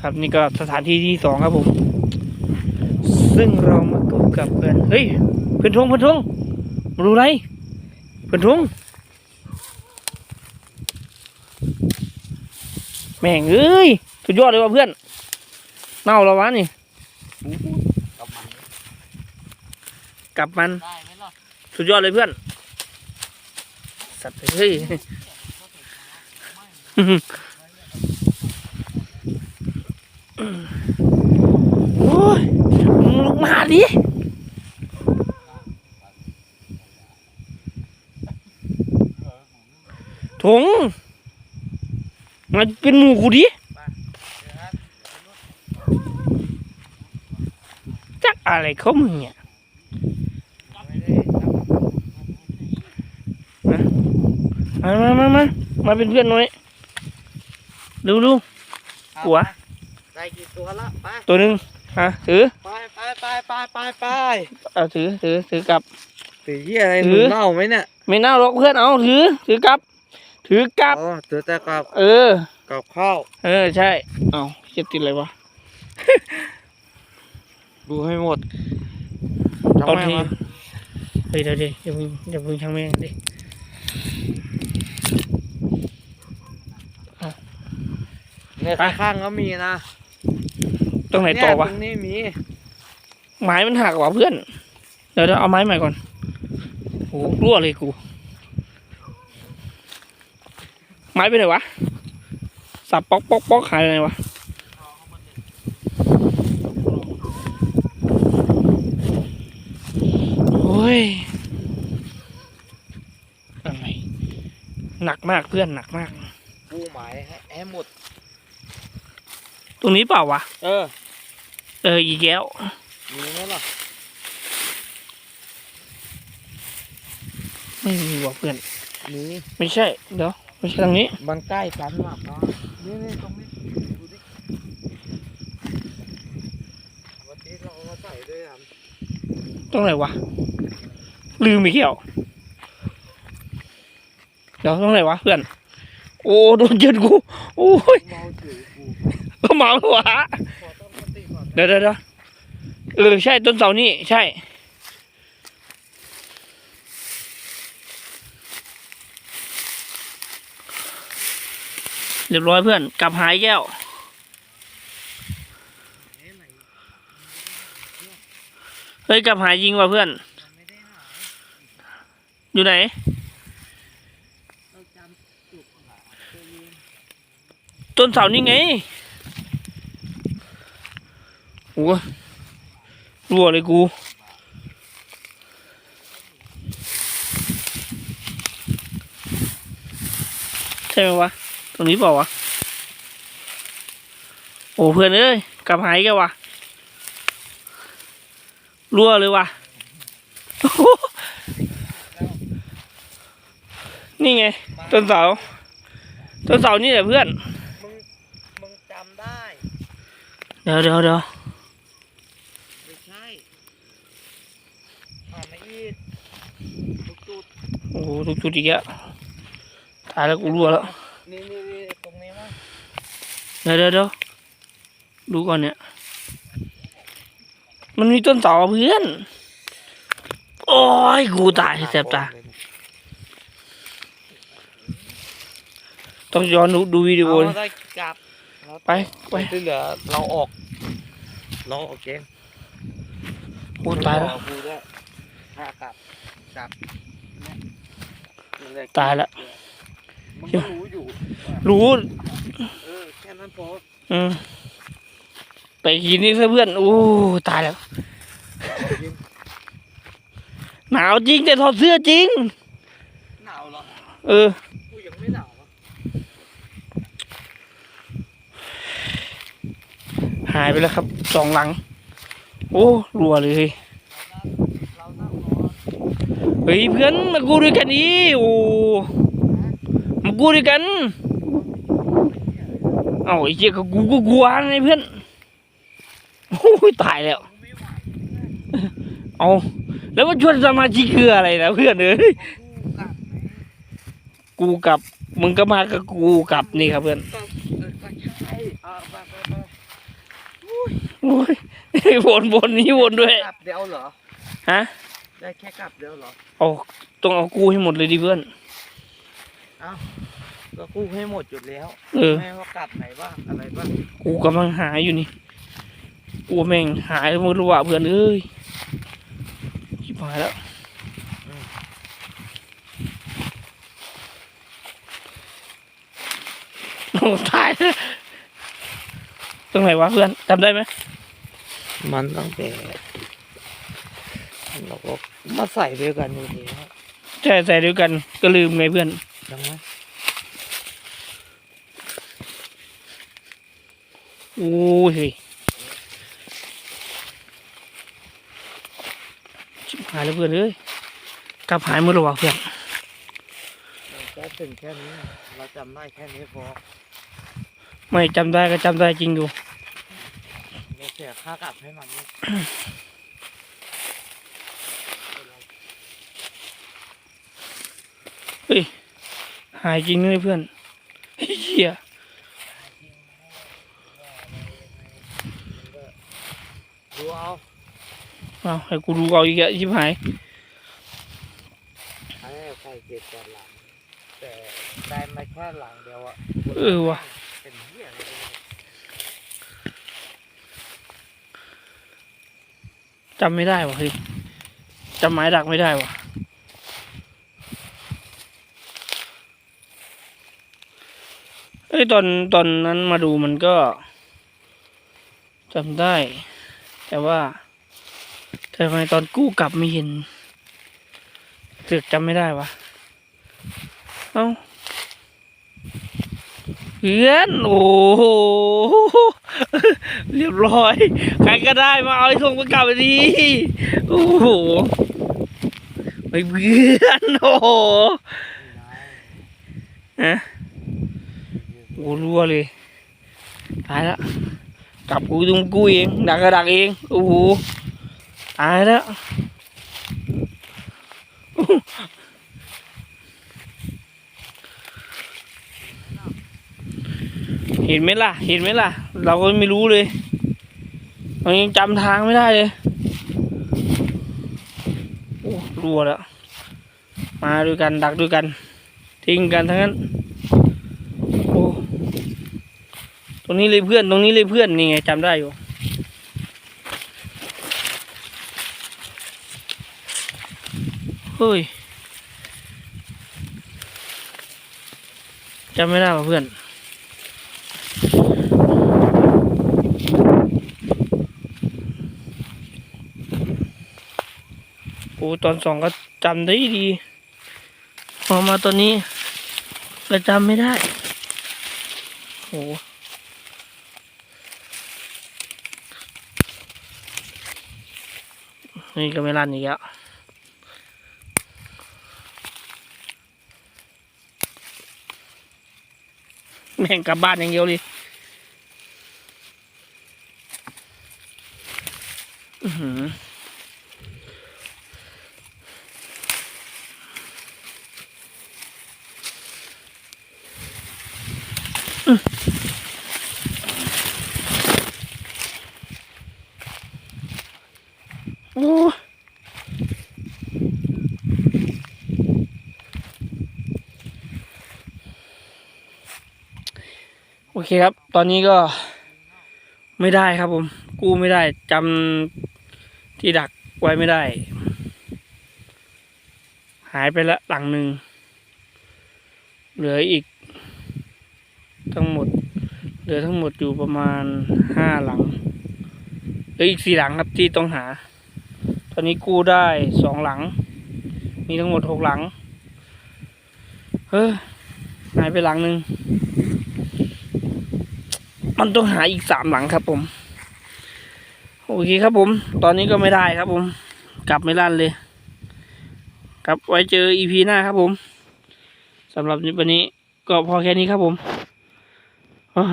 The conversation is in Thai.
ครับนี่ก็สถานที่ที่สองครับผม ซึ่งเรามาพบกับเพื่อนเฮ้ยเพื่อนทงเพื่อนทงมาดูอะไรเพื่อนทงแม่งเอ้ยสุดยอดเลยว่ะเพื่อนเน่าแล้ววะนี่กลับมันสุดยอดเลยเพื่อน สัตว์เฮ้ย โอ้ยมึงลุกมาดิถงมาเป็นหมูกูดิจักอะไรเขามึงเนี่ยมามามามามาเป็นเพื่อนหน่อยดูดูหัว ได้กี่ตัวละไปตัวหนึ่งฮะถือไปไปไปไปไปไปเอาถือถือถือกลับถือเหี้ยอะไรถืหนูอเน่าไหมเนี่ยไม่น่าหรอกเพื่อนเอาถือ ถือกลับ ถือกลับอ๋อถือแต่กับ เออกับข้าวเออใช่เอาเจ็บติดอะไรวะดูให้หมดเอาแม่ทีมันเฮ้ยเดี๋ยวดิอย่าเพิ่งอย่าเพิ่งช่างแม่งดิเนี่ยข้างๆก็มีนะ ตรงไหนเนี่ยต่อวะ ตรงนี้มีไม้มันหักว่ะเพื่อน เดี๋ยวเดี๋ยวเอาไม้ใหม่ก่อนโอ้โหรั่วเลยกู ไม้ไปไหนวะ สับป๊อกป๊อกป๊อกหายไปไหนวะโอ้ยอะไรหนักมากเพื่อนหนักมากปูหมายให้ให้หมดต รงนี้เปล่าวะ เออ เออ อีกแล้วมีไหมล่ะ ไม่มีว่ะเพื่อน มีไม่ใช่ เดี๋ยวไม่ใช่ทางนี้ มันใกล้กันมากนะนี่นี่ตรงนี้ดูดิวันนี้เราเอามาใส่ด้วยอะตรงไหนวะ ลืมอีกแล้วเดี๋ยวตรงไหนวะเพื่อน โอ้โดนเย็นกู โอ้ย เมาจืดกู ก็เมาแล้ววะขอเดี๋ยวเดี๋ยวเออใช่ต้นเสานี่ใช่ เรียบร้อยเพื่อน กลับหายแก้วเฮ้ยกลับหายยิงว่ะเพื่อน อยู่ไหนต้นเสานี่ไง โอ้รัวเลยกู ใช่ไหมวะ ตรงนี้เปล่าวะ โอ้เพื่อนเอ้ย กลับหายแกวะรัวเลยวะโอ้โหนี่ไง ต้นเสา ต้นเสานี่แหละเพื่อน มึง มึงจำได้ เดี๋ยวเดี๋ยวเดี๋ยว ไม่ใช่อ่านมาอีกทุกจุด โอ้โหทุกจุดอีกแล้วตายแล้วกูรัวแล้วนี่นี่นี่ตรงนี้มั้งเดี๋ยวเดี๋ยวเดี๋ยวดูก่อนเนี่ย มันมีต้นเสาเพื่อน โอ้ยกูตายแสบตา ต้องย้อนดูดูวิดีโอเอาได้กลับไปไปที่เหลือเราออกเราออกเองโอ้ตายแล้วเรกูด้วยถ้ากลับกลับเนี่ยมันเล ตายแล้วมันก็รู้อยู่รู้เออแค่นั้นพออืมไปกินนี่ซะเพื่อนโอ้ตายแล้ว หนาวจริงแต่ถอดเสื้อจริง หนาวเหรอเออ กูยังไม่หนาวอะหายไปแล้วครับสองหลัง โอ้รัวเลยเรานั่งรอ เฮ้ยเพื่อนมากูด้วยกันดิโอ้มากูด้วยกัน เอ้าไอ้เจี๊ยก็กูก็กลัวไงเพื่อนโอ้ยตายแล้วไม่ไหวเอาแล้วมาชวนสมาชิกคืออะไรนะเพื่อนเอ้ยกูกลับไหมกูกลับมึงก็มากับกูกลับนี่ครับเพื่อนก็เออก็ใช่อ่าไปไปไปโอ้ยวนวนนี้วนด้วยกลับเดียวเหรอฮะ ได้แค่กลับเดียวเหรอเอาต้องเอากูให้หมดเลยดิเพื่อน เอ้าก็กู้ให้หมดจุดแล้วเออ แม่ว่ากลับไหนบ้างอะไรบ้างกูกำลังหาอยู่นี่ กูแม่งหายไม่รู้ว่าเพื่อนเอ้ยชิบหายแล้ว โอ้ตายแล้วตรงไหนวะเพื่อนจำได้ไหมมันตั้งแต่ เราก็มาใส่ด้วยกันอยู่ดีครับใช่ใส่เดียวกันก็ลืมไงเพื่อนดังนั้นโอ้ยเฮ้ยชิบหายแล้วเพื่อนเอ้ยกลับหายหมดแล้ววะเพื่อนแค่ถึงแค่นี้ เราจำได้แค่นี้พอ ไม่จำได้ก็จำได้จริงอยู่ เราเสียค่ากลับให้มันนี่ เฮ้ย หายจริงเลยเพื่อนเฮียดูเอาเอาให้กูดูเอาอีกอะชิบหายให้ใส่เจ็ดแปดหลัง แต่ได้มาแค่หลังเดียวอะเออว่ะเป็นเหี้ยอะไรเนี่ยจำไม่ได้วะเฮ้ยจำหมายดักไม่ได้วะเอ้ยตอนตอนนั้นมาดูมันก็จำได้ แต่ว่าทำไมตอนกู้กลับไม่เห็นเสือกจำไม่ได้วะเอ้าเพื่อนโอ้โหเรียบร้อย ใครก็ได้มาเอาไอ้ส่งไปกลับไปดีโอ้โหไอ้เพื่อนโอ้โหฮะ รัวเลย ตายแล้วกลับกูตรงกูเองดักก็ดักเองโอ้โหตายแล้วเห็นไหมล่ะ เห็นไหมล่ะ เราก็ไม่รู้เลยเรายังจำทางไม่ได้เลย โอ้รัวแล้ว มาด้วยกันดักด้วยกัน ทิ้งกันทั้งนั้น โอ้ ตรงนี้เลยเพื่อน ตรงนี้เลยเพื่อน นี่ไงจำได้อยู่ เฮ้ยจำไม่ได้ว่ะเพื่อนโอ้ตอนสองก็จำได้ดีพอมาตอนนี้ก็จำไม่ได้โอ้ นี่ก็ไม่รันอีกแล้วแม่งกลับบ้านอย่างเดียวเลยอือหือ โอ้โอ เคครับ ตอนนี้ก็ไม่ได้ครับผม กู้ไม่ได้จำที่ดักไว้ไม่ได้ หายไปละหลังหนึ่ง เหลืออีก ทั้งหมด เหลือทั้งหมดอยู่ประมาณห้าหลังเหลืออีกสี่หลังครับที่ต้องหา ตอนนี้กู้ได้สองหลัง มีทั้งหมดหกหลัง เฮ้ยหายไปหลังหนึ่ง มันต้องหาอีกสามหลังครับผม โอเคครับผม ตอนนี้ก็ไม่ได้ครับผม กลับไม่ลั่นเลย ครับไว้เจออีพีหน้าครับผมสำหรับวันนี้ก็พอแค่นี้ครับผมอ้ย